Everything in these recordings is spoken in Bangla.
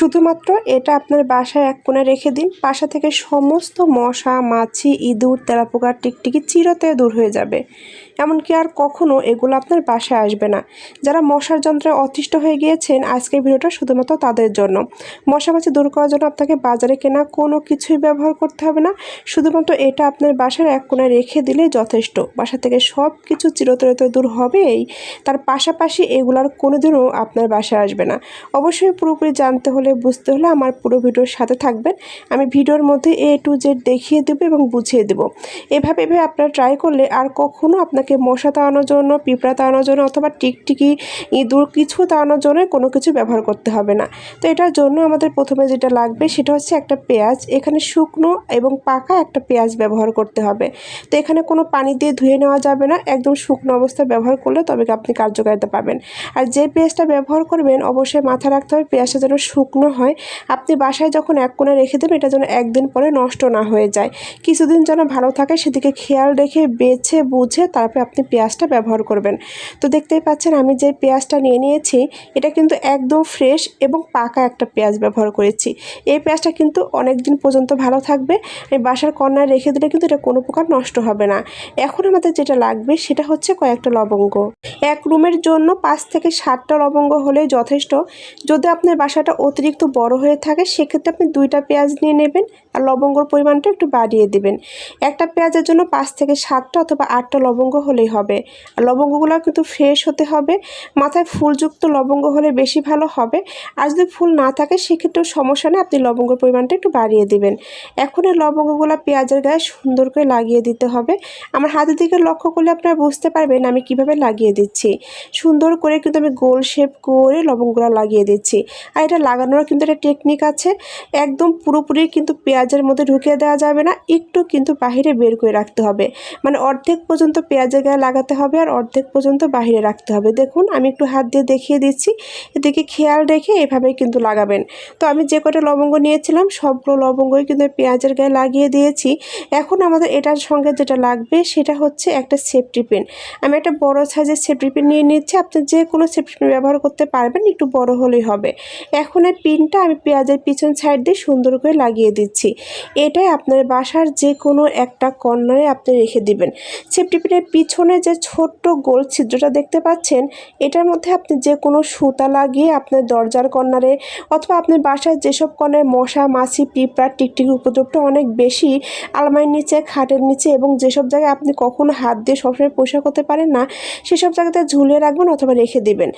শুধুমাত্র এটা আপনার বাসায় এক কোণে রেখে দিন। বাসা থেকে সমস্ত মশা, মাছি, ইঁদুর তেলাপোকা টিকটিকি চিরতে দূর হয়ে যাবে। এমনকি আর কখনও এগুলো আপনার বাসায় আসবে না। যারা মশার যন্ত্রে অতিষ্ঠ হয়ে গিয়েছেন, আজকের ভিডিওটা শুধুমাত্র তাদের জন্য। মশা, মাছি দূর করার জন্য আপনাকে বাজারে কেনা কোনো কিছুই ব্যবহার করতে হবে না। শুধুমাত্র এটা আপনার বাসার এক কোণে রেখে দিলে যথেষ্ট। বাসা থেকে সব কিছু চিরতরে তো দূর হবেই। তার পাশাপাশি এগুলার কোনোদিনও আপনার বাসায় আসবে না। অবশ্যই পুরোপুরি জানতে হলে বুঝতে হলে আমার পুরো ভিডিওর সাথে থাকবেন। আমি ভিডিওর মধ্যে এ টু জেড দেখিয়ে দেবো এবং বুঝিয়ে দেবো। এভাবে এভাবে আপনারা ট্রাই করলে আর কখনও আপনাকে মশা তাড়ানোর জন্য, পিঁপড়া তাড়ানোর জন্য অথবা টিকটিকি ইঁদুর কিছু তাড়ানোর জন্য কোনো কিছু ব্যবহার করতে হবে না। তো এটার জন্য আমাদের প্রথমে যেটা লাগবে সেটা হচ্ছে একটা পেঁয়াজ, এখানে শুকনো এবং পাকা একটা পেঁয়াজ ব্যবহার করতে হবে। তো এখানে কোনো পানি দিয়ে ধুয়ে নেওয়া যাবে না, একদম শুকনো অবস্থায় ব্যবহার করলে তবে আপনি কার্যকারিতা পাবেন। আর যে পেঁয়াজটা ব্যবহার করবেন, অবশ্যই মাথায় রাখতে হবে পেঁয়াজটা যেন শুকনো হয়। আপনি বাসায় যখন এক কোণে রেখে দেবেন, এটা যেন একদিন পরে নষ্ট না হয়ে যায়। কিছুদিন যেন ভালো থাকে, সেদিকে খেয়াল রেখে বেছে বুঝে তারপরে আপনি পেঁয়াজটা ব্যবহার করবেন। তো দেখতেই পাচ্ছেন, আমি যে পেঁয়াজটা নিয়ে নিয়েছি, এটা কিন্তু একদম ফ্রেশ এবং পাকা একটা পেঁয়াজ ব্যবহার করেছি। এই পেঁয়াজটা কিন্তু অনেক দিন পর্যন্ত ভালো থাকবে। আমি বাসার কর্নায় রেখে দিলে কিন্তু এটা কোনো প্রকার নষ্ট হবে না। এখন আমাদের যেটা লাগবে, সেটা হচ্ছে কয়েকটা লবঙ্গ। এক রুমের জন্য পাঁচ থেকে সাতটা লবঙ্গ হলেই যথেষ্ট। যদি আপনার বাসাটা অতিরিক্ত বড় হয়ে থাকে, সেক্ষেত্রে আপনি দুইটা পেঁয়াজ নিয়ে নেবেন আর লবঙ্গর পরিমাণটা একটু বাড়িয়ে দেবেন। একটা পেঁয়াজের জন্য পাঁচ থেকে সাতটা অথবা আটটা লবঙ্গ হলেই হবে। আর লবঙ্গগুলো কিন্তু ফ্রেশ হতে হবে। মাথায় ফুলযুক্ত লবঙ্গ হলে বেশি ভালো হবে। আর যদি ফুল না থাকে, সেক্ষেত্রেও সমস্যা নেই, আপনি লবঙ্গর পরিমাণটা একটু বাড়িয়ে দিবেন। এখন এই লবঙ্গগুলো পেঁয়াজের গায়ে সুন্দর করে লাগিয়ে দিতে হবে। আমার হাতের দিকে লক্ষ্য করলে আপনারা বুঝতে পারবেন আমি কীভাবে লাগিয়ে দিচ্ছি। সুন্দর করে কিন্তু আমি গোল শেপ করে লবঙ্গগুলো লাগিয়ে দিচ্ছি। আর এটা লাগানোর কিন্তু একটা টেকনিক আছে। একদম পুরোপুরি কিন্তু পেঁয়াজের মধ্যে ঢুকিয়ে দেওয়া যাবে না, একটু কিন্তু বাহিরে বের করে রাখতে হবে। মানে অর্ধেক পর্যন্ত পেঁয়াজের গায়ে লাগাতে হবে আর অর্ধেক পর্যন্ত বাহিরে রাখতে হবে। দেখুন, আমি একটু হাত দিয়ে দেখিয়ে দিচ্ছি। এদিকে খেয়াল রেখে এভাবেই কিন্তু লাগাবেন। তো আমি যে কটা লবঙ্গ নিয়েছিলাম, সবগুলো লবঙ্গই কিন্তু পেঁয়াজের গায়ে লাগিয়ে দিয়েছি। এখন আমাদের এটার সঙ্গে যেটা লাগবে, সেটা হচ্ছে একটা সেফটি পেন। আমি একটা বড় সাইজের সেফটি পেন নিয়ে নিচ্ছি। আপনি যে কোনো সেফটি পেন ব্যবহার করতে পারবেন, একটু বড় হলেই হবে। এখন এই পিনটা আমি পেঁয়াজের পিছন সাইড দিয়ে সুন্দর করে লাগিয়ে দিচ্ছি। এটাই আপনার বাসার যে কোনো একটা কর্নারে আপনি রেখে দিবেন। সেফটি পেনের পিছনে যে ছোট্ট গোল ছিদ্রটা দেখতে পাচ্ছেন, এটার মধ্যে আপনি যে কোনো সুতা লাগিয়ে আপনার দরজার কর্নারে অথবা আপনার বাসার যেসব কর্নারে মশা, মাছি, পিঁপড়া, টিকটিকি উপদ্রবটা অনেক বেশি আলমারির নিচে, খাটের নিচে এবং যেসব জায়গায় আপনি কখনো হাত দিয়ে সবসময় পরিষ্কার করতে পারেন না, সেসব জায়গাতে ঝুলিয়ে রাখবেন অথবা রেখে দিবেন।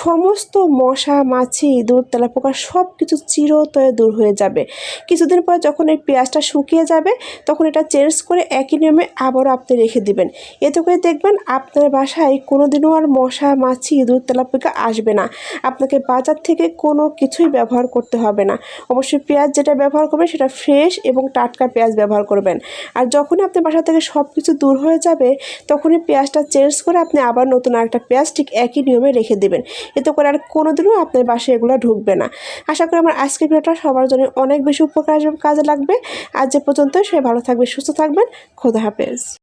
সমস্ত মশা, মাছি, ইঁদুর, তেলাপোকা সব কিছু চিরতরে দূর হয়ে যাবে। কিছুদিন পর যখন এই পেঁয়াজটা শুকিয়ে যাবে, তখন এটা চেঞ্জ করে একই নিয়মে আবারও আপনি রেখে দিবেন। এতে করে দেখবেন আপনার বাসায় কোনোদিনও আর মশা, মাছি ইঁদুর তেলাপোকা আসবে না। আপনাকে বাজার থেকে কোনো কিছুই ব্যবহার করতে হবে না। অবশ্যই পেঁয়াজ যেটা ব্যবহার করবেন সেটা ফ্রেশ এবং টাটকা পেঁয়াজ ব্যবহার করবেন। আর যখনই আপনার বাসা থেকে সব কিছু দূর হয়ে যাবে, তখনই পেঁয়াজটা চেঞ্জ করে আপনি আবার নতুন আরেকটা পেঁয়াজ ঠিক একই নিয়মে রেখে দেবেন। এতে করে আর কোনোদিনও আপনার বাসায় এগুলো ঢুকবে না। আশা করি আমার আজকের ভিডিওটা সবার জন্য অনেক বেশি উপকার কাজে লাগবে। আর যে পর্যন্ত সে ভালো থাকবে সুস্থ থাকবেন, খোদা হাফেজ।